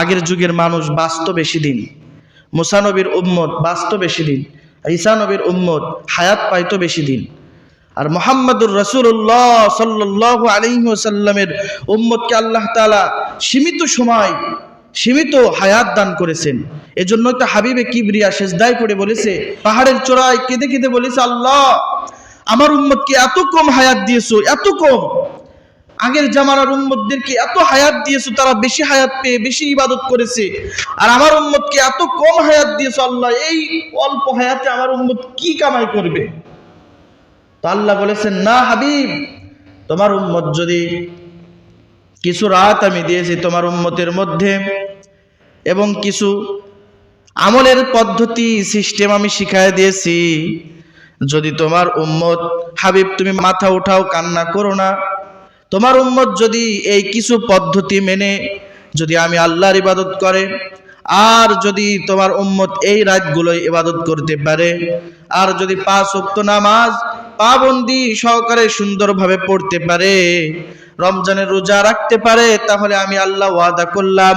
আগের যুগের মানুষ বাঁচত বেশি দিন। মুসানবীর উম্মত বাঁচত বেশি দিন। ঈসা নবীর উম্মত হায়াত পাইতো বেশি দিন। আর মোহাম্মদুর রসুল্লাহ সাল্লাহ আলিহাসাল্লামের উম্মতকে আল্লাহ তালা সীমিত সময়, সীমিত হায়াত দান করেছেন। এজন্যই তো হাবিবে কিবরিয়া শেষদায় করে বলেছে, পাহাড়ের চূড়ায় কেঁদে কেঁদে বলেছে, আল্লাহ, আমার উম্মতকে এত কম হায়াত দিয়েছ, এত কম। আগের জামানার উম্মতদেরকে এত হায়াত দিয়েছ, তারা বেশি হায়াত পেয়ে বেশি ইবাদত করেছে। আর আমার উম্মতকে এত কম হায়াত দিয়েছ আল্লাহ, এই অল্প হায়াতে আমার উম্মত কি কামাই করবে? তো আল্লাহ বলেছেন, না হাবিব, তোমার উম্মত যদি কিছু রাত আমি দিয়েছি তোমার উম্মতের মধ্যে এবং কিছু আমলের পদ্ধতি সিস্টেম আমি শিখায় দিয়েছি, যদি তোমার উম্মত, হাবিব, তুমি মাথা উঠাও, কান্না করো না। তোমার উম্মত যদি এই কিছু পদ্ধতি মেনে, যদি আমি আল্লাহর ইবাদত করে, আর যদি তোমার উম্মত এই রাতগুলোই ইবাদত করতে পারে, আর যদি পাঁচ ওয়াক্ত নামাজ পাবন্দি সহকারে সুন্দরভাবে পড়তে পারে রমজানের রোজা রাখতে পারে, তাহলে আমি আল্লাহ ওয়াদা করলাম।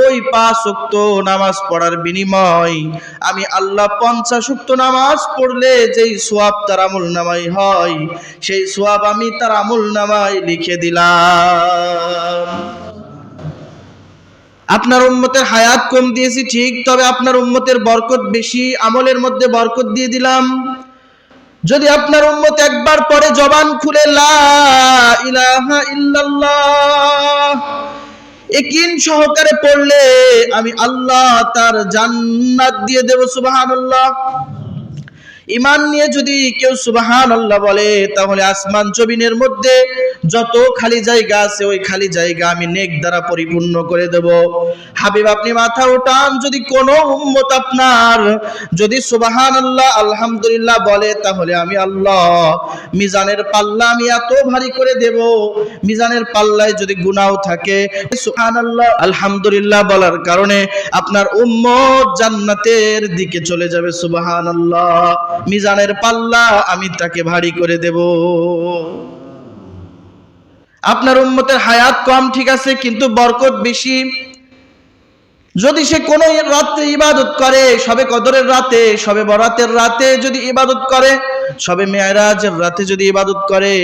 ওই পাঁচ উক্ত নামাজ পড়ার বিনিময়। আমি আল্লাহ পঞ্চাশ উক্ত নামাজ পড়লে যেই সোয়াব তার আমুল নামাই হয়, সেই সোয়াব আমি তার আমুল নামায় লিখে দিলাম। আপনার উম্মতের হায়াত কম দিয়েছি, ঠিক, তবে আপনার উম্মতের বরকত বেশি, আমলের মধ্যে বরকত দিয়ে দিলাম। যদি আপনার উম্মত একবার পরে জবান খুলে একিন সহকারে পড়লে আমি আল্লাহ তার জান্নাত দিয়ে দেব সুবাহান ইমান নিয়ে যদি কেউ সুবাহান আল্লাহ বলে, তাহলে আসমান জমিনের মধ্যে যত খালি জায়গা আছে, ওই খালি জায়গা আমি নেক দ্বারা পরিপূর্ণ করে দেব। হাবিব, আপনি মাথা উঠান, যদি কোনো উম্মত আপনার যদি সুবাহান আল্লাহ আলহামদুলিল্লাহ বলে, তাহলে আমি আল্লাহ, মিজানের পাল্লা আমি এত ভারী করে দেব। মিজানের পাল্লায় যদি গুনাও থাকে সুবহান আল্লাহ আলহামদুলিল্লাহ বলার কারণে আপনার উম্মত জান্নাতের দিকে চলে যাবে সুবহান আল্লাহ মিজানের পাল্লা আমি তাকে ভারী করে দেব। আপনার উম্মতের হায়াত কম, ঠিক আছে, কিন্তু বরকত বেশি। যদি সে কোন রাত্রে ইবাদত করে, সবে কদরের রাতে, সবে বরাতের রাতে যদি ইবাদত করে, সবে মেয়ারাজের রাতে যদি ইবাদত করে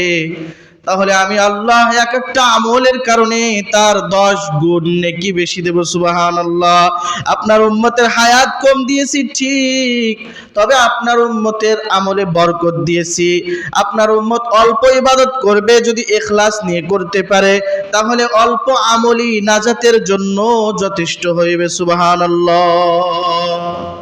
তাহলে আমি আল্লাহ এক একটা আমলের কারণে তার দশ গুণ নেকি বেশি দেব সুবাহান আল্লাহ আপনার উম্মতের হায়াত কম দিয়েছি, ঠিক। তবে আপনার উম্মতের আমলে বরকত দিয়েছি। আপনার উম্মত অল্প ইবাদত করবে, যদি এখলাস নিয়ে করতে পারে, তাহলে অল্প আমলি নাজাতের জন্য যথেষ্ট হইবে সুবাহান আল্লাহ